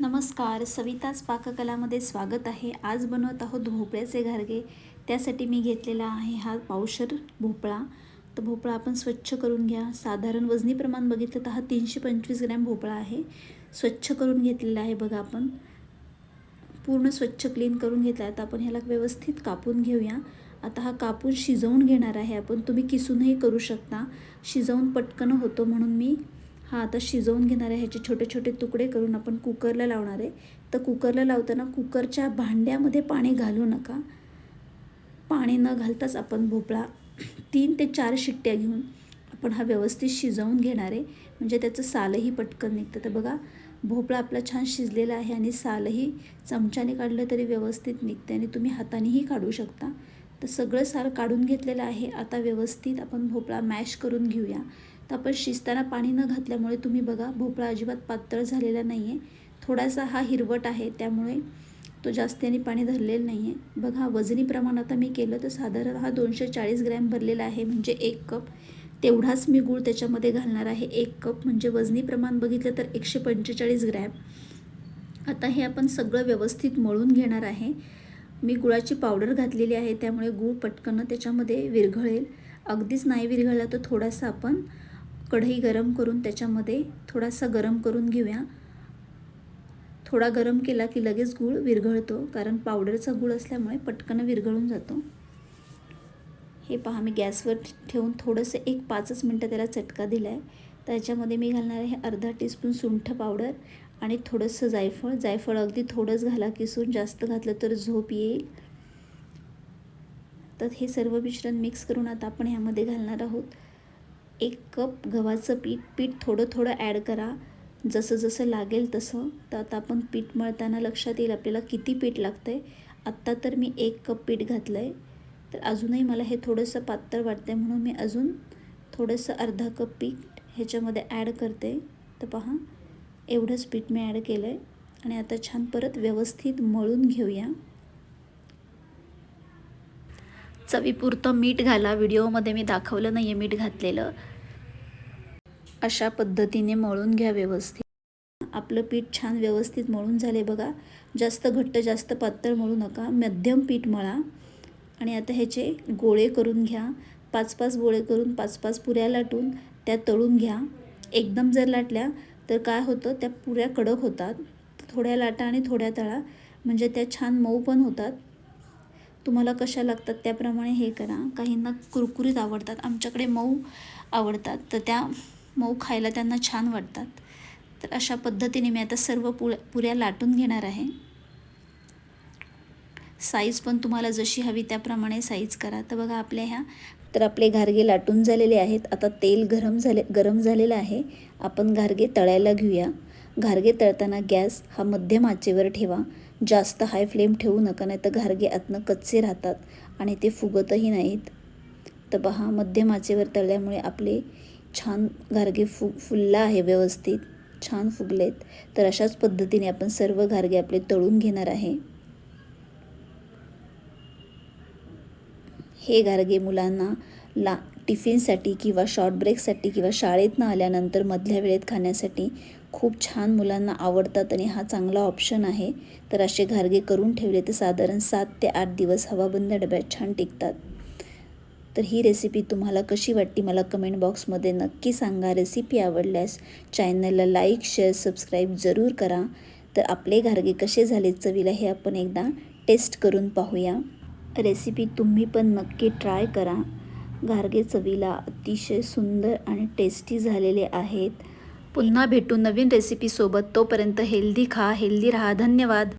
नमस्कार सविताच पाककलामध्ये स्वागत आहे. आज बनवत आहोत भोपळ्याचे घारगे. त्यासाठी मी घेतलेला आहे हा पावशर भोपळा. तर भोपळा आपण स्वच्छ करून घ्या. साधारण वजनी प्रमाण बघितलं तर हा तीनशे पंचवीस ग्रॅम भोपळा आहे. स्वच्छ करून घेतलेला आहे बघा आपण. पूर्ण स्वच्छ क्लीन करून घेतला आहे. तर आपण ह्याला व्यवस्थित कापून घेऊया. आता हा कापून शिजवून घेणार आहे आपण. तुम्ही किसूनही करू शकता. शिजवून पटकन होतो म्हणून मी हा आता शिजवून घेणार आहे ह्याचे छोटे छोटे तुकडे करून आपण कुकरला लावणार आहे. तर कुकरला लावताना कुकरच्या भांड्यामध्ये पाणी घालू नका. पाणी न घालताच आपण भोपळा तीन ते चार शिट्ट्या घेऊन आपण हा व्यवस्थित शिजवून घेणार आहे. म्हणजे त्याचं सालही पटकन निघतं. तर बघा भोपळा आपला छान शिजलेला आहे आणि सालही चमच्याने काढलं तरी व्यवस्थित निघते आणि तुम्ही हातानेही काढू शकता. तर सगळं साल काढून घेतलेलं आहे. आता व्यवस्थित आपण भोपळा मॅश करून घेऊया. तर आपण शिजताना पाणी न घातल्यामुळे तुम्ही बघा भोपळा अजिबात पातळ झालेला नाही आहे थोडासा हा हिरवट आहे त्यामुळे तो जास्त आणि पाणी धरलेलं नाही आहे बघा वजनी प्रमाण आता मी केलं तर साधारण हा दोनशे चाळीस ग्रॅम भरलेला आहे म्हणजे एक कप. तेवढाच मी गूळ त्याच्यामध्ये घालणार आहे एक कप. म्हणजे वजनी प्रमाण बघितलं तर एकशे पंचेचाळीस ग्रॅम. आता हे आपण सगळं व्यवस्थित मळून घेणार आहे. मी गुळाची पावडर घातलेली आहे त्यामुळे गूळ पटकन त्याच्यामध्ये विरघळेल. अगदीच नाही विरघळला तर थोडासा आपण कढई गरम करून त्याच्यामध्ये थोडासा गरम करून घेऊया. थोडा गरम केला की लगेच गूळ विरघळतो कारण पावडरचा गूळ असल्यामुळे पटकन विरघळून जातो. हे पहा मी गॅसवर ठेवून थोडंसं एक पाचच मिनटं त्याला चटका दिला आहे त्याच्यामध्ये मी घालणार आहे अर्धा टीस्पून सुंठ पावडर आणि थोडंसं जायफळ. जायफळ अगदी थोडंच घाला किसून जास्त घातलं तर झोप येईल. तर हे सर्व मिश्रण मिक्स करून आता आपण ह्यामध्ये घालणार आहोत. एक कप गव्हाचं पीठ पीठ थोडं थोडं ॲड करा. जसं जसं लागेल तसं. तर आता आपण पीठ मळताना लक्षात येईल आपल्याला किती पीठ लागतं आहे आत्ता तर मी एक कप पीठ घातलं आहे तर अजूनही मला हे थोडंसं पातळ वाटतं आहे म्हणून मी अजून थोडंसं अर्धा कप पीठ ह्याच्यामध्ये ॲड करते. तर पहा एवढंच पीठ मी ॲड केलं आहे आणि आता छान परत व्यवस्थित मळून घेऊया. चवीपुरतं मीठ घाला. व्हिडिओमध्ये मी दाखवलं नाही आहे मीठ घातलेलं. अशा पद्धतीने मळून घ्या व्यवस्थित. आपलं पीठ छान व्यवस्थित मळून झाले बघा. जास्त घट्ट जास्त पातळ मळू नका. मध्यम पीठ मळा. आणि आता ह्याचे गोळे करून घ्या. पाच पाच गोळे करून पाच पाच पुऱ्या लाटून त्या तळून घ्या. एकदम जर लाटल्या तर काय होतं त्या पुऱ्या कडक होतात. थोड्या लाटा आणि थोड्या तळा. म्हणजे त्या छान मऊ पण होतात. तुम्हाला कशा लागतात त्याप्रमाणे हे करा. काहींना कुरकुरीत आवडतात. आमच्याकडे मऊ आवडतात. तर त्या मऊ खायला त्यांना छान वाटतात. तर अशा पद्धतीने मी आता सर्व पुळ पुऱ्या लाटून घेणार आहे. साईज पण तुम्हाला जशी हवी त्याप्रमाणे साईज करा. तर बघा आपल्या ह्या तर आपले घारगे लाटून झालेले आहेत. आता तेल गरम झाले गरम झालेलं आहे. आपण घारगे तळायला घेऊया. घारगे तळताना गॅस हा मध्यम आचेवर ठेवा. जास्त हाय फ्लेम ठेवू नका नाही तर घारगे आतनं कच्चे राहतात आणि ते फुगतही नाहीत. तर पहा मध्यम आचेवर तळल्यामुळे आपले छान घारगे फु फुलला आहे व्यवस्थित. छान फुगलेत. तर अशाच पद्धतीने आपण सर्व घारगे आपले तळून घेणार आहे. हे घारगे मुलांना ला टिफिनसाठी किंवा शॉर्ट ब्रेकसाठी किंवा शाळेतनं आल्यानंतर मधल्या वेळेत खाण्यासाठी खूप छान मुलांना आवडतात आणि हा चांगला ऑप्शन आहे. तर असे घारगे करून ठेवले तर साधारण सात ते आठ दिवस हवाबंद डब्यात छान टिकतात. तर ही रेसिपी तुम्हाला कशी वाटली मला कमेंट बॉक्समध्ये नक्की सांगा. रेसिपी आवडल्यास चॅनलला लाईक शेअर सबस्क्राईब जरूर करा. तर आपले घारगे कसे झाले चवीला हे आपण एकदा टेस्ट करून पाहूया. रेसिपी तुम्ही पण नक्की ट्राय करा. घारगे चवीला अतिशय सुंदर आणि टेस्टी झालेले आहेत. पुन्हा भेटू नवीन रेसिपीसोबत तोपर्यंत हेल्दी खा हेल्दी राहा. धन्यवाद.